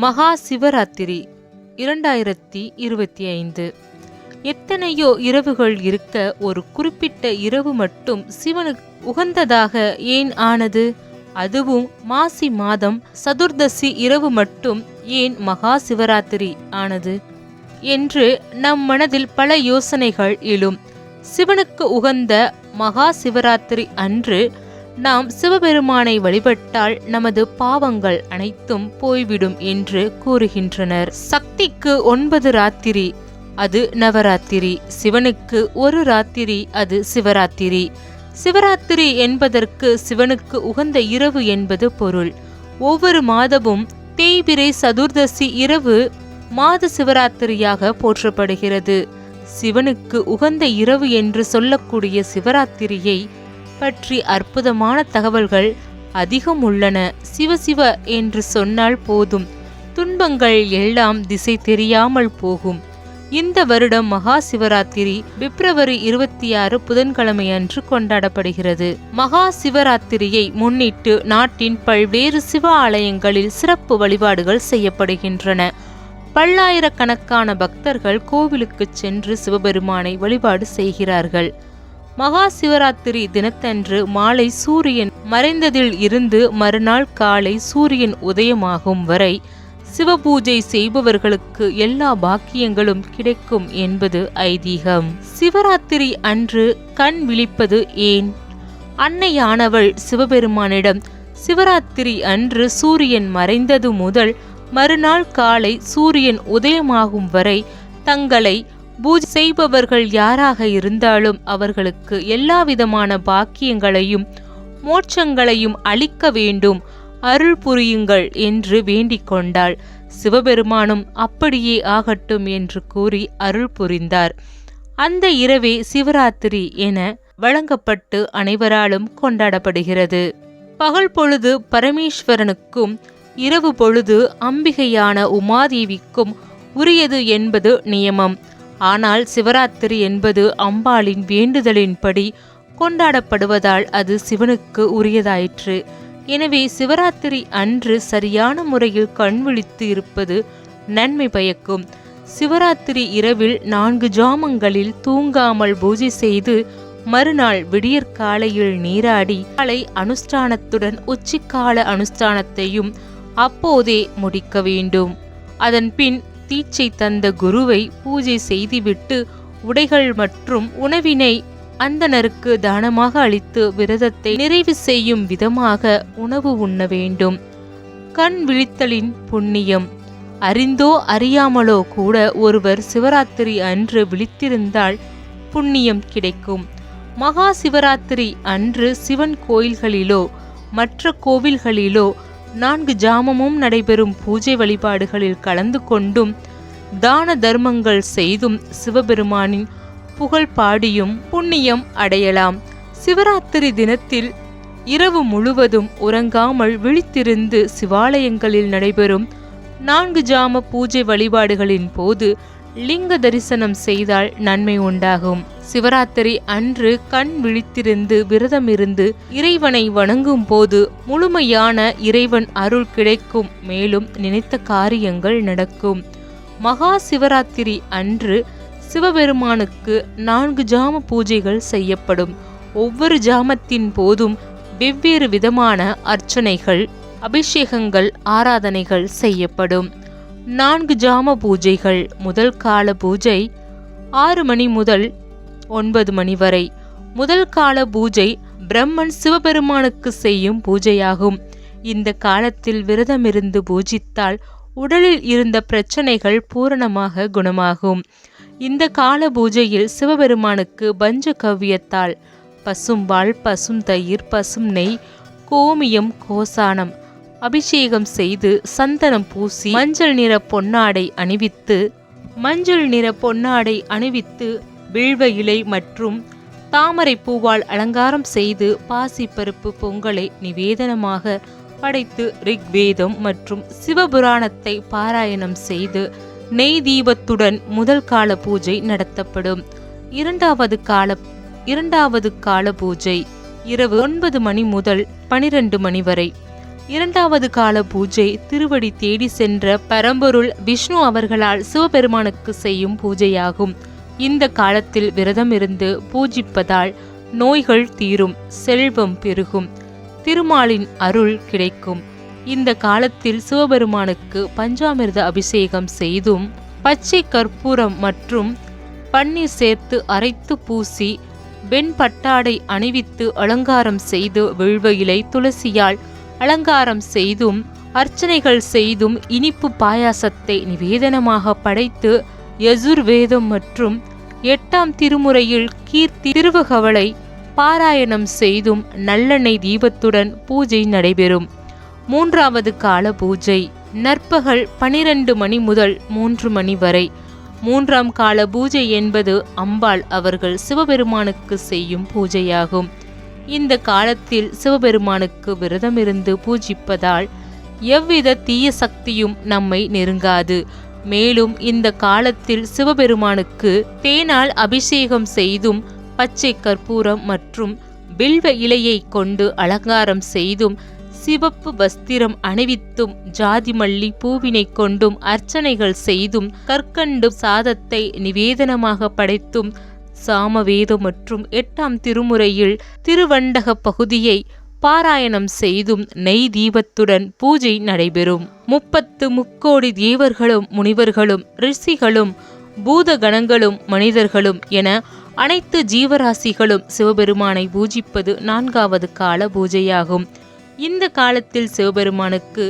மகா சிவராத்திரி இரண்டாயிரத்தி இருபத்தி ஐந்து. எத்தனையோ இரவுகள் இருக்க ஒரு குறிப்பிட்ட இரவு மட்டும் சிவனுக்கு உகந்ததாக ஏன் ஆனது? அதுவும் மாசி மாதம் சதுர்தசி இரவு மட்டும் ஏன் மகா சிவராத்திரி ஆனது? என்று நம் மனதில் பல யோசனைகள் எழும். சிவனுக்கு உகந்த மகா சிவராத்திரி அன்று நாம் சிவபெருமானை வழிபட்டால் நமது பாவங்கள் அனைத்தும் போய்விடும் என்று கூறுகின்றனர். சக்திக்கு ஒன்பது ராத்திரி அது நவராத்திரி. சிவனுக்கு ஒரு ராத்திரி அது சிவராத்திரி. சிவராத்திரி என்பதற்கு சிவனுக்கு உகந்த இரவு என்பது பொருள். ஒவ்வொரு மாதமும் தேய்பிரை சதுர்தசி இரவு மாத சிவராத்திரியாக போற்றப்படுகிறது. சிவனுக்கு உகந்த இரவு என்று சொல்லக்கூடிய சிவராத்திரியை பற்றி அற்புதமான தகவல்கள் அதிகம் உள்ளன. சிவசிவ என்று சொன்னால் போதும். துன்பங்கள் எல்லாம் திசை தெரியாமல் போகும். இந்த வருடம் மகா சிவராத்திரி பிப்ரவரி இருபத்தி ஆறு புதன்கிழமை அன்று கொண்டாடப்படுகிறது. மகா சிவராத்திரியை முன்னிட்டு நாட்டின் பல்வேறு சிவ ஆலயங்களில் சிறப்பு வழிபாடுகள் செய்யப்படுகின்றன. பல்லாயிரக்கணக்கான பக்தர்கள் கோவிலுக்கு சென்று சிவபெருமானை வழிபாடு செய்கிறார்கள். மகா சிவராத்திரி தினத்தன்று மாலை சூரியன் மறைந்ததில் இருந்து மறுநாள் காலை சூரியன் உதயமாகும் வரை சிவபூஜை செய்பவர்களுக்கு எல்லா பாக்கியங்களும் கிடைக்கும் என்பது ஐதீகம். சிவராத்திரி அன்று கண் விழிப்பது ஏன்? அன்னையானவள் சிவபெருமானிடம் சிவராத்திரி அன்று சூரியன் மறைந்தது முதல் மறுநாள் காலை சூரியன் உதயமாகும் வரை தங்களை பூஜை செய்பவர்கள் யாராக இருந்தாலும் அவர்களுக்கு எல்லாவிதமான பாக்கியங்களையும் மோட்சங்களையும் அளிக்க வேண்டும். அருள் புரியுங்கள் என்று வேண்டிக் கொண்டாள். சிவபெருமானும் அப்படியே ஆகட்டும் என்று கூறி அருள் புரிந்தார். அந்த இரவே சிவராத்திரி என வழங்கப்பட்டு அனைவராலும் கொண்டாடப்படுகிறது. பகல் பொழுது பரமேஸ்வரனுக்கும் இரவு பொழுது அம்பிகையான உமாதேவிக்கும் உரியது என்பது நியமம். ஆனால் சிவராத்திரி என்பது அம்பாளின் வேண்டுதலின்படி கொண்டாடப்படுவதால் அது சிவனுக்கு உரியதாயிற்று. எனவே சிவராத்திரி அன்று சரியான முறையில் கண் விழித்து இருப்பது நன்மை பயக்கும். சிவராத்திரி இரவில் நான்கு ஜாமங்களில் தூங்காமல் பூஜை செய்து மறுநாள் விடியற்காலையில் நீராடி காலை அனுஷ்டானத்துடன் உச்சிக்கால அனுஷ்டானத்தையும் அப்போதே முடிக்க வேண்டும். அதன் பின் தீட்சை தந்த குருவை பூஜை செய்துவிட்டு உடைகள் மற்றும் உணவினை அந்தனருக்கு தானமாக அளித்து விரதத்தை நிறைவு செய்யும் விதமாக உணவு உண்ண வேண்டும். கண் விழித்தலின் புண்ணியம். அறிந்தோ அறியாமலோ கூட ஒருவர் சிவராத்திரி அன்று விழித்திருந்தால் புண்ணியம் கிடைக்கும். மகா சிவராத்திரி அன்று சிவன் கோயில்களிலோ மற்ற கோவில்களிலோ நான்கு ஜாமமும் நடைபெறும் பூஜை வழிபாடுகளில் கலந்து கொண்டும் தான தர்மங்கள் செய்தும் சிவபெருமானின் புகழ் பாடியும் புண்ணியம் அடையலாம். சிவராத்திரி தினத்தில் இரவு முழுவதும் உறங்காமல் விழித்திருந்து சிவாலயங்களில் நடைபெறும் நான்கு ஜாம பூஜை வழிபாடுகளின் போது லிங்க தரிசனம் செய்தால் நன்மை உண்டாகும். சிவராத்திரி அன்று கண் விழித்திருந்து விரதமிருந்து இறைவனை வணங்கும் போது முழுமையான இறைவன் அருள் கிடைக்கும் மேலும் நினைத்த காரியங்கள் நடக்கும். மகா சிவராத்திரி அன்று சிவபெருமானுக்கு நான்கு ஜாம பூஜைகள் செய்யப்படும். ஒவ்வொரு ஜாமத்தின் போதும் வெவ்வேறு விதமான அர்ச்சனைகள் அபிஷேகங்கள் ஆராதனைகள் செய்யப்படும். நான்கு ஜாம பூஜைகள். முதல் கால பூஜை ஆறு மணி முதல் ஒன்பது மணி வரை. முதல் கால பூஜை பிரம்மன் சிவபெருமானுக்கு செய்யும் பூஜையாகும். இந்த காலத்தில் விரதமிருந்து பூஜித்தால் உடலில் இருந்த பிரச்சனைகள் பூரணமாக குணமாகும். இந்த கால பூஜையில் சிவபெருமானுக்கு பஞ்ச கவ்யத்தால் பசும்பால் பசும் தயிர் பசும் நெய் கோமியம் கோசானம் அபிஷேகம் செய்து சந்தனம் பூசி மஞ்சள் நிற பொன்னாடை அணிவித்து மஞ்சள் நிற பொன்னாடை அணிவித்து வில்வ இலை மற்றும் தாமரை பூவால் அலங்காரம் செய்து பாசிப்பருப்பு பொங்கலை நிவேதனமாக படைத்து ரிக்வேதம் மற்றும் சிவபுராணத்தை பாராயணம் செய்து நெய் தீபத்துடன் முதல் கால பூஜை நடத்தப்படும். இரண்டாவது கால இரண்டாவது கால பூஜை இரவு ஒன்பது மணி முதல் பனிரெண்டு மணி வரை. இரண்டாவது கால பூஜை திருவடி தேடி சென்ற பரம்பொருள் விஷ்ணு அவர்களால் சிவபெருமானுக்கு செய்யும் பூஜையாகும். இந்த காலத்தில் விரதம் இருந்து பூஜிப்பதால் நோய்கள் தீரும் செல்வம் பெருகும் திருமாலின் அருள் கிடைக்கும். இந்த காலத்தில் சிவபெருமானுக்கு பஞ்சாமிர்த அபிஷேகம் செய்தும் பச்சை கற்பூரம் மற்றும் பன்னீர் சேர்த்து அரைத்து பூசி வெண்பட்டாடை அணிவித்து அலங்காரம் செய்து வில்வ இலை துளசியால் அலங்காரம் செய்தும் அர்ச்சனைகள் செய்தும் இனிப்பு பாயாசத்தை நிவேதனமாக படைத்து யசுர்வேதம் மற்றும் எட்டாம் திருமுறையில் கீர்த்தி திருவகவலை பாராயணம் செய்தும் நல்லெண்ணெய் தீபத்துடன் பூஜை நடைபெறும். மூன்றாவது கால பூஜை நற்பகல் பனிரெண்டு மணி முதல் மூன்று மணி வரை. மூன்றாம் கால பூஜை என்பது அம்பாள் அவர்கள் சிவபெருமானுக்கு செய்யும் பூஜையாகும். இந்த காலத்தில் சிவபெருமானுக்கு விரதமிருந்து பூஜிப்பதால் எவ்வித தீய சக்தியும் நம்மை நெருங்காது. மேலும் இந்த காலத்தில் சிவபெருமானுக்கு தேனால் அபிஷேகம் செய்தும் பச்சை கற்பூரம் மற்றும் பில்வ இலையை கொண்டு அலங்காரம் செய்தும் சிவப்பு வஸ்திரம் அணிவித்தும் ஜாதி மல்லி பூவினை கொண்டும் அர்ச்சனைகள் செய்தும் கற்கண்டு சாதத்தை நிவேதனமாக படைத்தும் சாமவேதம் மற்றும் எட்டாம் திருமுறையில் திருவண்டக பகுதியை பாராயணம் செய்தும் நெய் தீபத்துடன் பூஜை நடைபெறும். முப்பத்து முக்கோடி தேவர்களும் முனிவர்களும் ரிஷிகளும் பூதகணங்களும் மனிதர்களும் என அனைத்து ஜீவராசிகளும் சிவபெருமானை பூஜிப்பது நான்காவது கால பூஜையாகும். இந்த காலத்தில் சிவபெருமானுக்கு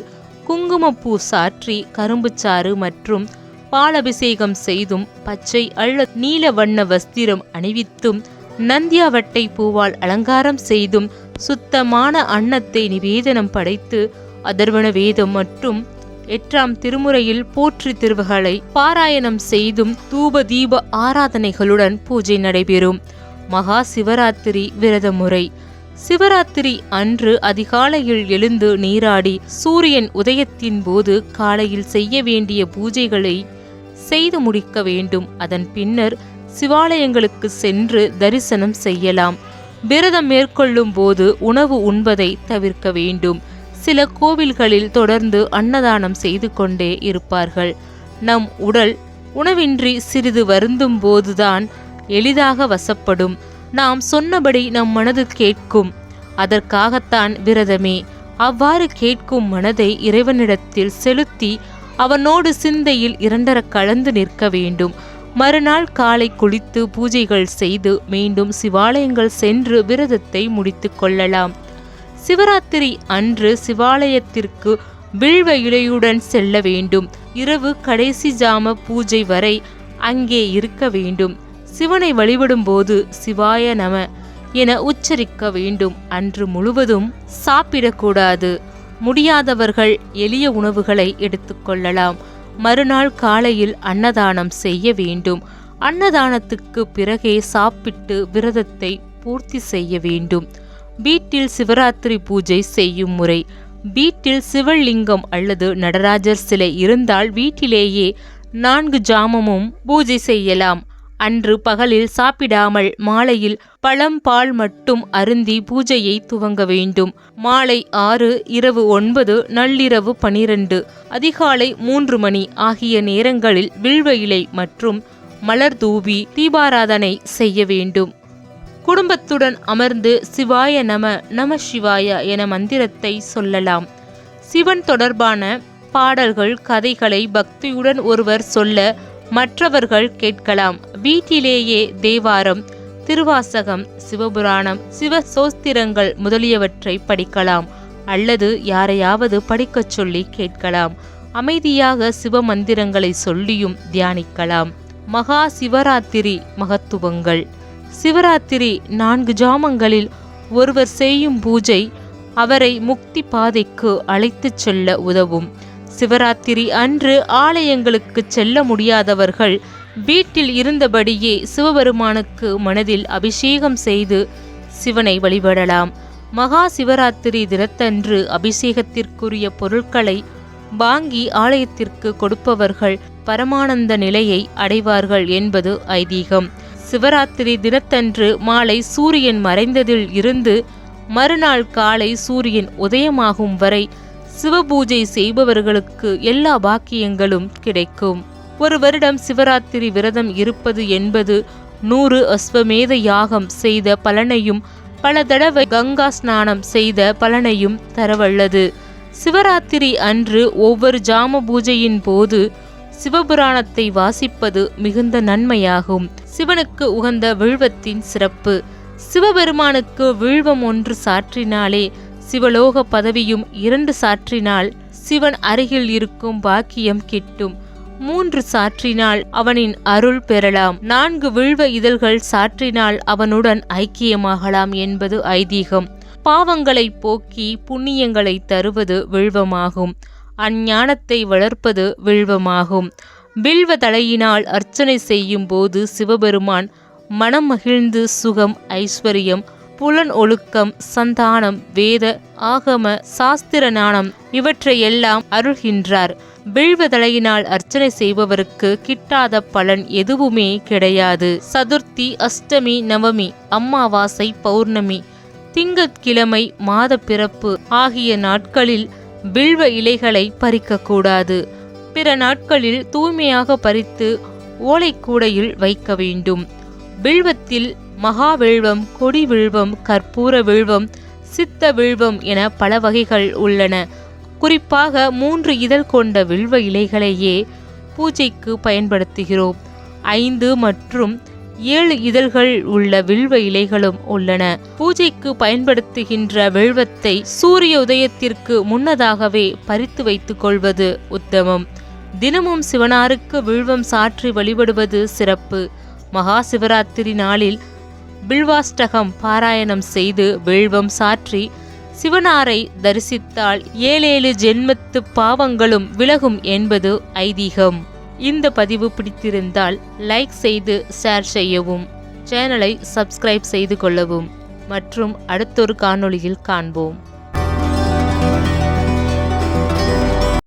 குங்குமப்பூ சாற்றி கரும்புச்சாறு மற்றும் பாலபிஷேகம் செய்தும் பச்சை அள்ள நீல வண்ண வஸ்திரம் அணிவித்தும் நந்தியாவட்டை பூவால் அலங்காரம் செய்தும் சுத்தமான அன்னத்தை நிவேதனம் படைத்து அதர்வன வேதம் மற்றும் எட்டாம் திருமுறையில் போற்றி திருவுகளை பாராயணம் செய்தும் தூப தீப ஆராதனைகளுடன் பூஜை நடைபெறும். மகா சிவராத்திரி விரத முறை சிவராத்திரி அன்று அதிகாலையில் எழுந்து நீராடி சூரியன் உதயத்தின் போது காலையில் செய்ய வேண்டிய பூஜைகளை செய்து முடிக்க வேண்டும். அதன் பின்னர் சிவாலயங்களுக்கு சென்று தரிசனம் செய்யலாம். விரதம் மேற்கொள்ளும் போது உணவு உண்பதை தவிர்க்க வேண்டும். சில கோவில்களில் தொடர்ந்து அன்னதானம் செய்து கொண்டே இருப்பார்கள். நம் உடல் உணவின்றி சிறிது வருந்தும் போதுதான் எளிதாக வசப்படும். நாம் சொன்னபடி நம் மனது கேட்கும். அதற்காகத்தான் விரதமே. அவ்வாறு கேட்கும் மனதை இறைவனிடத்தில் செலுத்தி அவனோடு சிந்தையில் இரண்டர கலந்து நிற்க வேண்டும். மறுநாள் காலை குளித்து பூஜைகள் செய்து மீண்டும் சிவாலயங்கள் சென்று விரதத்தை முடித்து கொள்ளலாம். சிவராத்திரி அன்று சிவாலயத்திற்கு வில்வ இலையுடன் செல்ல வேண்டும். இரவு கடைசி ஜாம பூஜை வரை அங்கே இருக்க வேண்டும். சிவனை வழிபடும்போது சிவாய நம என உச்சரிக்க வேண்டும். அன்று முழுவதும் சாப்பிடக்கூடாது. முடியாதவர்கள் எளிய உணவுகளை எடுத்துக்கொள்ளலாம் மறுநாள் காலையில் அன்னதானம் செய்ய வேண்டும். அன்னதானத்துக்கு பிறகே சாப்பிட்டு விரதத்தை பூர்த்தி செய்ய வேண்டும். வீட்டில் சிவராத்திரி பூஜை செய்யும் முறை. வீட்டில் சிவலிங்கம் அல்லது நடராஜர் சிலை இருந்தால் வீட்டிலேயே நான்கு ஜாமமும் பூஜை செய்யலாம். அன்று பகலில் சாப்பிடாமல் மாலையில் பழம் பால் மட்டும் அருந்தி பூஜையை துவங்க வேண்டும். மாலை ஆறு இரவு ஒன்பது நள்ளிரவு பனிரெண்டு அதிகாலை மூன்று மணி ஆகிய நேரங்களில் வில்வ இலை மற்றும் மலர் தூவி தீபாராதனை செய்ய வேண்டும். குடும்பத்துடன் அமர்ந்து சிவாய நம நம சிவாய என மந்திரத்தை சொல்லலாம். சிவன் தொடர்பான பாடல்கள் கதைகளை பக்தியுடன் ஒருவர் சொல்ல மற்றவர்கள் கேட்கலாம். வீட்டிலேயே தேவாரம் திருவாசகம் சிவபுராணம் சிவ சோஸ்திரங்கள் முதலியவற்றை படிக்கலாம். அல்லது யாரையாவது படிக்கச் சொல்லி கேட்கலாம். அமைதியாக சிவ மந்திரங்களை சொல்லியும் தியானிக்கலாம். மகா சிவராத்திரி மகத்துவங்கள். சிவராத்திரி நான்கு ஜாமங்களில் ஒருவர் செய்யும் பூஜை அவரை முக்தி பாதைக்கு அழைத்துச் செல்ல உதவும். சிவராத்திரி அன்று ஆலயங்களுக்கு செல்ல முடியாதவர்கள் வீட்டில் இருந்தபடியே சிவபெருமானுக்கு மனதில் அபிஷேகம் செய்து சிவனை வழிபடலாம். மகா சிவராத்திரி தினத்தன்று அபிஷேகத்திற்குரிய பொருட்களை வாங்கி ஆலயத்திற்கு கொடுப்பவர்கள் பரமானந்த நிலையை அடைவார்கள் என்பது ஐதீகம். சிவராத்திரி தினத்தன்று மாலை சூரியன் மறைந்ததில் இருந்து மறுநாள் காலை சூரியன் உதயமாகும் வரை சிவபூஜை செய்பவர்களுக்கு எல்லா பாக்கியங்களும் கிடைக்கும். ஒரு வருடம் சிவராத்திரி விரதம் இருப்பது என்பது நூறு அஸ்வமேத யாகம் செய்த பலனையும் பல தடவை கங்கா ஸ்நானம் செய்த பலனையும் தரவல்லது. சிவராத்திரி அன்று ஒவ்வொரு ஜாம பூஜையின் போது சிவபுராணத்தை வாசிப்பது மிகுந்த நன்மையாகும். சிவனுக்கு உகந்த வில்வத்தின் சிறப்பு. சிவபெருமானுக்கு வில்வம் ஒன்று சாற்றினாலே சிவலோக பதவியும் இரண்டு சாற்றினால் சிவன் அருகில் இருக்கும் பாக்கியம் கிட்டும். மூன்று சாற்றினால் அவனின் அருள் பெறலாம். நான்கு வில்வ இதழ்கள் சாற்றினால் அவனுடன் ஐக்கியமாகலாம் என்பது ஐதீகம். பாவங்களை போக்கி புண்ணியங்களை தருவது வில்வமாகும். அஞ்ஞானத்தை வளர்ப்பது வில்வமாகும். வில்வ தலையினால் அர்ச்சனை செய்யும் போது சிவபெருமான் மனம் மகிழ்ந்து சுகம் ஐஸ்வர்யம் புலன் ஒழுக்கம் சந்தானம் வேத ஆகம சாஸ்திர ஞானம் இவற்றையெல்லாம் அருள்கின்றார். வில்வதலையினால் அர்ச்சனை செய்பவருக்கு கிட்டாத பலன் எதுவுமே கிடையாது. சதுர்த்தி அஷ்டமி நவமி அம்மாவாசை பௌர்ணமி திங்கட்கிழமை மாத பிறப்பு ஆகிய நாட்களில் வில்வ இலைகளை பறிக்கக்கூடாது. பிற நாட்களில் தூய்மையாக பறித்து ஓலைக்கூடையில் வைக்க வேண்டும். வில்வத்தில் மகாவில்வம் கொடி வில்வம் கற்பூர வில்வம் சித்த வில்வம் என பல வகைகள் உள்ளன. குறிப்பாக மூன்று இதழ் கொண்ட வில்வ இலைகளையே பூஜைக்கு பயன்படுத்துகிறோம். ஐந்து மற்றும் ஏழு இதழ்கள் உள்ள வில்வ இலைகளும் உள்ளன. பூஜைக்கு பயன்படுத்துகின்ற வில்வத்தை சூரிய உதயத்திற்கு முன்னதாகவே பறித்து வைத்துக் கொள்வது உத்தமம். தினமும் சிவனாருக்கு வில்வம் சாற்றி வழிபடுவது சிறப்பு. மகா சிவராத்திரி நாளில் பில்வாஷ்டகம் பாராயணம் செய்து வில்வம் சாற்றி சிவனாரை தரிசித்தால் ஏழேழு ஜென்மத்து பாவங்களும் விலகும் என்பது ஐதீகம். இந்த பதிவு பிடித்திருந்தால் லைக் செய்து ஷேர் செய்யவும் சேனலை சப்ஸ்கிரைப் செய்து கொள்ளவும் மற்றும் அடுத்தொரு காணொளியில் காண்போம்.